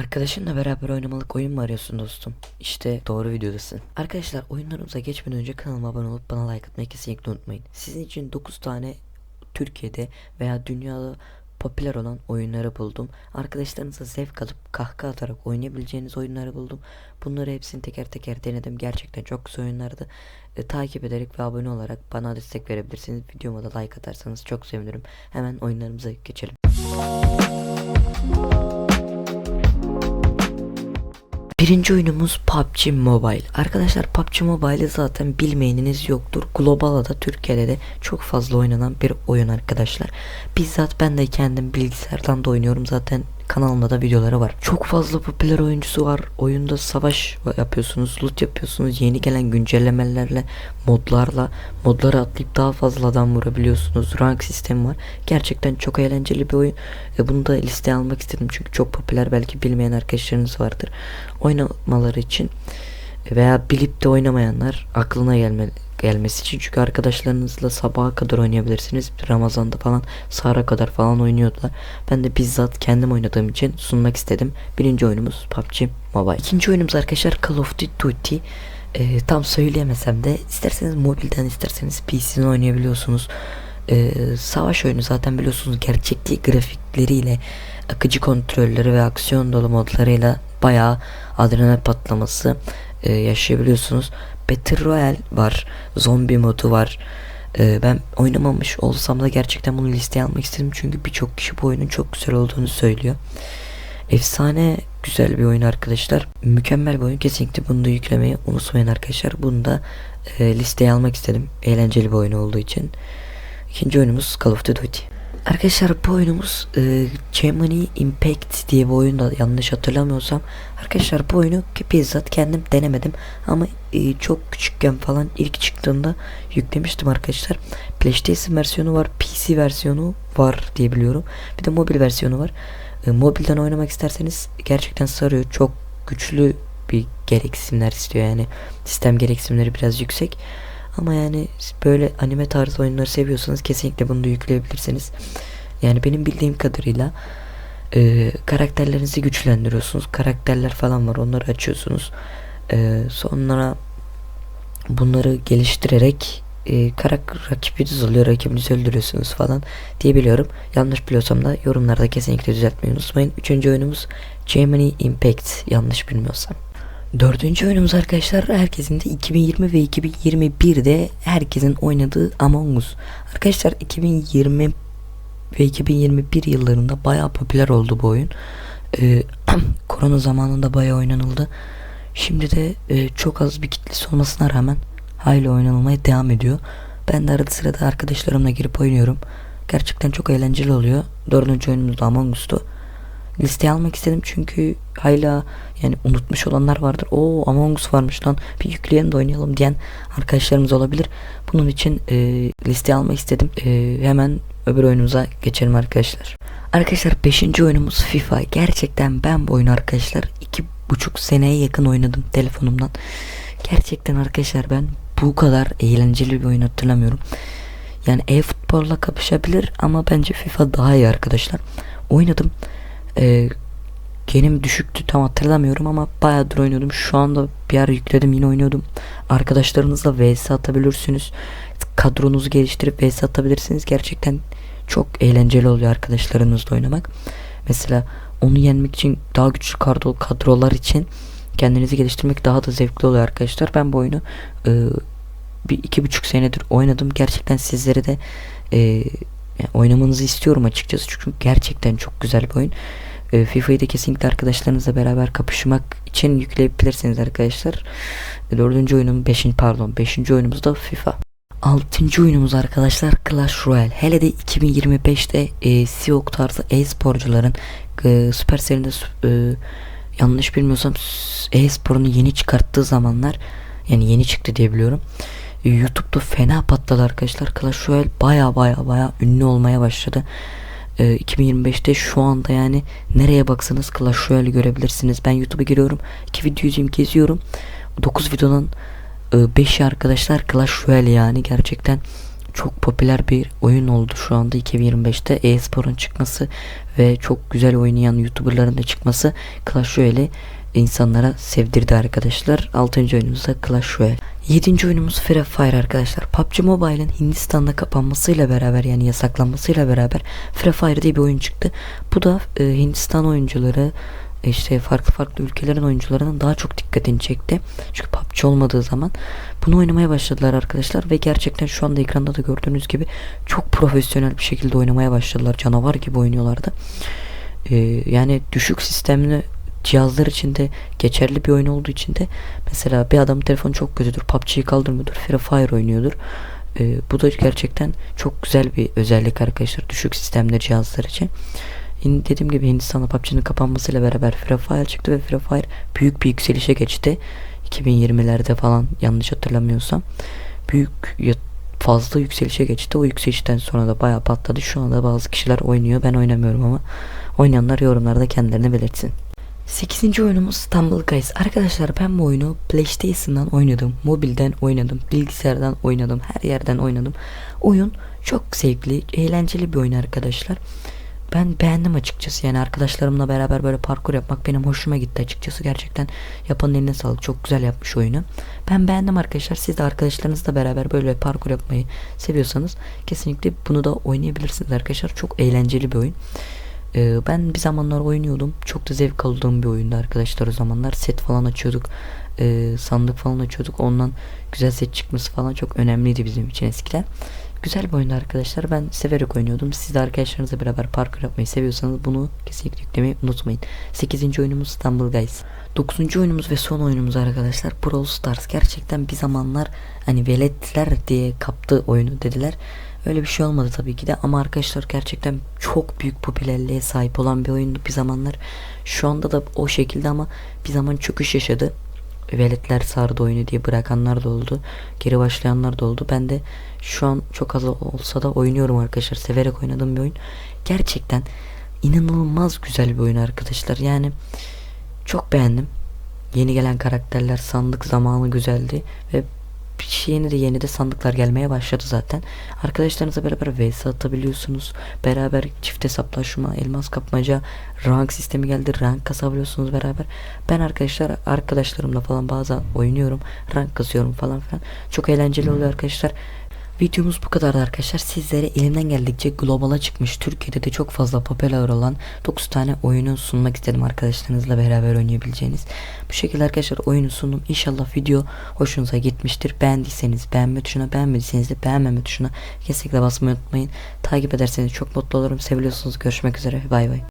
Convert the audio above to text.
Arkadaşınla beraber oynamalık oyun mu arıyorsun dostum? İşte doğru videodasın. Arkadaşlar oyunlarımıza geçmeden önce kanalıma abone olup bana like atmayı kesinlikle unutmayın. Sizin için 9 tane Türkiye'de veya dünyada popüler olan oyunları buldum. Arkadaşlarınızla zevk alıp kahkaha atarak oynayabileceğiniz oyunları buldum. Bunları hepsini teker teker denedim. Gerçekten çok güzel oyunlardı. E, takip ederek ve abone olarak bana destek verebilirsiniz. Videoma da like atarsanız çok sevinirim. Hemen oyunlarımıza geçelim. Birinci oyunumuz PUBG Mobile. Arkadaşlar PUBG Mobile'i zaten bilmeyeniniz yoktur. Global'da da Türkiye'de de çok fazla oynanan bir oyun arkadaşlar. Bizzat ben de kendim bilgisayardan da oynuyorum. Zaten kanalımda da videoları var. Çok fazla popüler oyuncusu var. Oyunda savaş yapıyorsunuz, loot yapıyorsunuz. Yeni gelen güncellemelerle, modlarla, modları atlayıp daha fazla adam vurabiliyorsunuz. Rank sistemi var. Gerçekten çok eğlenceli bir oyun. E, bunu da listeye almak istedim çünkü çok popüler. Belki bilmeyen arkadaşlarınız vardır. Oynamaları için veya bilip de oynamayanlar aklına gelme, gelmesi için çünkü arkadaşlarınızla sabaha kadar oynayabilirsiniz. Ramazan'da falan sahura kadar falan oynuyordular. Ben de bizzat kendim oynadığım için sunmak istedim. Birinci oyunumuz PUBG Mobile. İkinci oyunumuz arkadaşlar Call of Duty. Ee, tam söyleyemesem de isterseniz mobilden isterseniz PC'den oynayabiliyorsunuz. Ee, savaş oyunu zaten biliyorsunuz gerçekliği grafikleriyle akıcı kontrolleri ve aksiyon dolu modlarıyla bayağı adrenalin patlaması e, yaşayabiliyorsunuz. Battle Royale var. Zombi modu var. E, ben oynamamış olsam da gerçekten bunu listeye almak istedim. Çünkü birçok kişi bu oyunun çok güzel olduğunu söylüyor. Efsane güzel bir oyun arkadaşlar. Mükemmel bir oyun. Kesinlikle bunu da yüklemeyi unutmayın arkadaşlar. Bunu da e, listeye almak istedim. Eğlenceli bir oyun olduğu için. İkinci oyunumuz Call of Duty. Arkadaşlar bu oyunumuz e, Germany Impact diye bir oyunda yanlış hatırlamıyorsam arkadaşlar bu oyunu bizzat kendim denemedim ama e, çok küçükken falan ilk çıktığında yüklemiştim arkadaşlar. PlayStation versiyonu var, PC versiyonu var diye biliyorum. Bir de mobil versiyonu var. E, mobilden oynamak isterseniz gerçekten sarıyor. Çok güçlü bir gereksinimler istiyor yani. Sistem gereksinimleri biraz yüksek. Ama yani böyle anime tarzı oyunları seviyorsanız kesinlikle bunu da yükleyebilirsiniz. Yani benim bildiğim kadarıyla e, karakterlerinizi güçlendiriyorsunuz. Karakterler falan var onları açıyorsunuz. E, sonra bunları geliştirerek e, karak rakibiniz oluyor rakibinizi öldürüyorsunuz falan diye biliyorum. Yanlış biliyorsam da yorumlarda kesinlikle düzeltmeyi unutmayın. Üçüncü oyunumuz Germany Impact yanlış bilmiyorsam. Dördüncü oyunumuz arkadaşlar herkesin de 2020 ve 2021'de herkesin oynadığı Among Us. Arkadaşlar 2020 ve 2021 yıllarında bayağı popüler oldu bu oyun. Ee, korona zamanında bayağı oynanıldı. Şimdi de e, çok az bir kitlesi olmasına rağmen hayli oynanılmaya devam ediyor. Ben de arada sırada arkadaşlarımla girip oynuyorum. Gerçekten çok eğlenceli oluyor. Dördüncü oyunumuz da Among Us'tu listeye almak istedim çünkü hala yani unutmuş olanlar vardır. O Among Us varmış lan bir yükleyelim de oynayalım diyen arkadaşlarımız olabilir. Bunun için e, listeye almak istedim. E, hemen öbür oyunumuza geçelim arkadaşlar. Arkadaşlar 5. oyunumuz FIFA. Gerçekten ben bu oyunu arkadaşlar iki buçuk seneye yakın oynadım telefonumdan. Gerçekten arkadaşlar ben bu kadar eğlenceli bir oyun hatırlamıyorum. Yani e-futbolla kapışabilir ama bence FIFA daha iyi arkadaşlar. Oynadım. Ee, genim düşüktü tam hatırlamıyorum ama bayağıdır oynuyordum. Şu anda bir ara yükledim yine oynuyordum. Arkadaşlarınızla vs atabilirsiniz. Kadronuzu geliştirip vs atabilirsiniz. Gerçekten çok eğlenceli oluyor arkadaşlarınızla oynamak. Mesela onu yenmek için daha güçlü kadro, kadrolar için kendinizi geliştirmek daha da zevkli oluyor arkadaşlar. Ben bu oyunu e, bir iki buçuk senedir oynadım. Gerçekten sizlere de e, yani oynamanızı istiyorum açıkçası çünkü gerçekten çok güzel bir oyun. E, FIFA'yı da kesinlikle arkadaşlarınızla beraber kapışmak için yükleyebilirsiniz arkadaşlar. Dördüncü oyunum, beşinci pardon, beşinci oyunumuz da FIFA. Altıncı oyunumuz arkadaşlar Clash Royale. Hele de 2025'te e, Seahawk tarzı e-sporcuların e, Supercell'in de e, yanlış bilmiyorsam e-sporunu yeni çıkarttığı zamanlar yani yeni çıktı diye biliyorum. YouTube'da fena patladı arkadaşlar. Clash Royale baya baya baya ünlü olmaya başladı. Ee, 2025'te şu anda yani nereye baksanız Clash Royale'i görebilirsiniz. Ben YouTube'a giriyorum. 2 video izleyeyim geziyorum. 9 videonun 5'i arkadaşlar Clash Royale yani gerçekten çok popüler bir oyun oldu şu anda 2025'te e-sporun çıkması ve çok güzel oynayan YouTuber'ların da çıkması Clash Royale'i insanlara sevdirdi arkadaşlar. 6. oyunumuz da Clash Royale. 7. oyunumuz Free Fire arkadaşlar. PUBG Mobile'ın Hindistan'da kapanmasıyla beraber yani yasaklanmasıyla beraber Free Fire diye bir oyun çıktı. Bu da e, Hindistan oyuncuları işte farklı farklı ülkelerin oyuncularının daha çok dikkatini çekti. Çünkü PUBG olmadığı zaman bunu oynamaya başladılar arkadaşlar ve gerçekten şu anda ekranda da gördüğünüz gibi çok profesyonel bir şekilde oynamaya başladılar. Canavar gibi oynuyorlardı. Ee, yani düşük sistemli cihazlar için de geçerli bir oyun olduğu için de mesela bir adam telefonu çok kötüdür. PUBG'yi kaldırmıyordur. Free Fire oynuyordur. Ee, bu da gerçekten çok güzel bir özellik arkadaşlar. Düşük sistemli cihazlar için. Dediğim gibi Hindistan'da PUBG'nin kapanmasıyla beraber Free Fire çıktı ve Free Fire büyük bir yükselişe geçti. 2020'lerde falan yanlış hatırlamıyorsam. Büyük fazla yükselişe geçti. O yükselişten sonra da bayağı patladı. Şu anda bazı kişiler oynuyor. Ben oynamıyorum ama oynayanlar yorumlarda kendilerini belirtsin. 8. oyunumuz Stumble Guys. Arkadaşlar ben bu oyunu PlayStation'dan oynadım, mobilden oynadım, bilgisayardan oynadım, her yerden oynadım. Oyun çok zevkli, eğlenceli bir oyun arkadaşlar ben beğendim açıkçası. Yani arkadaşlarımla beraber böyle parkur yapmak benim hoşuma gitti açıkçası. Gerçekten yapanın eline sağlık. Çok güzel yapmış oyunu. Ben beğendim arkadaşlar. Siz de arkadaşlarınızla beraber böyle parkur yapmayı seviyorsanız kesinlikle bunu da oynayabilirsiniz arkadaşlar. Çok eğlenceli bir oyun. Ee, ben bir zamanlar oynuyordum. Çok da zevk aldığım bir oyundu arkadaşlar o zamanlar. Set falan açıyorduk. Ee, sandık falan açıyorduk. Ondan güzel set çıkması falan çok önemliydi bizim için eskiden Güzel bir oyundu arkadaşlar. Ben severek oynuyordum. Siz de arkadaşlarınızla beraber parkur yapmayı seviyorsanız bunu kesinlikle yüklemeyi unutmayın. 8. oyunumuz Stumble Guys. 9. oyunumuz ve son oyunumuz arkadaşlar Brawl Stars. Gerçekten bir zamanlar hani veletler diye kaptı oyunu dediler. Öyle bir şey olmadı tabii ki de ama arkadaşlar gerçekten çok büyük popülerliğe sahip olan bir oyundu bir zamanlar. Şu anda da o şekilde ama bir zaman çöküş yaşadı veletler sardı oyunu diye bırakanlar da oldu. Geri başlayanlar da oldu. Ben de şu an çok az olsa da oynuyorum arkadaşlar. Severek oynadığım bir oyun. Gerçekten inanılmaz güzel bir oyun arkadaşlar. Yani çok beğendim. Yeni gelen karakterler sandık zamanı güzeldi ve yeni de yeni de sandıklar gelmeye başladı zaten. Arkadaşlarınızla beraber vs atabiliyorsunuz. Beraber çift hesaplaşma, elmas kapmaca, rank sistemi geldi. Rank kasabiliyorsunuz beraber. Ben arkadaşlar arkadaşlarımla falan bazen oynuyorum. Rank kasıyorum falan filan. Çok eğlenceli oluyor arkadaşlar. Videomuz bu kadar arkadaşlar. Sizlere elimden geldikçe globala çıkmış Türkiye'de de çok fazla popüler olan 9 tane oyunu sunmak istedim arkadaşlarınızla beraber oynayabileceğiniz. Bu şekilde arkadaşlar oyunu sundum. İnşallah video hoşunuza gitmiştir. Beğendiyseniz beğenme tuşuna, beğenmediyseniz de beğenmeme tuşuna kesinlikle basmayı unutmayın. Takip ederseniz çok mutlu olurum. Seviliyorsunuz. Görüşmek üzere. Bay bay.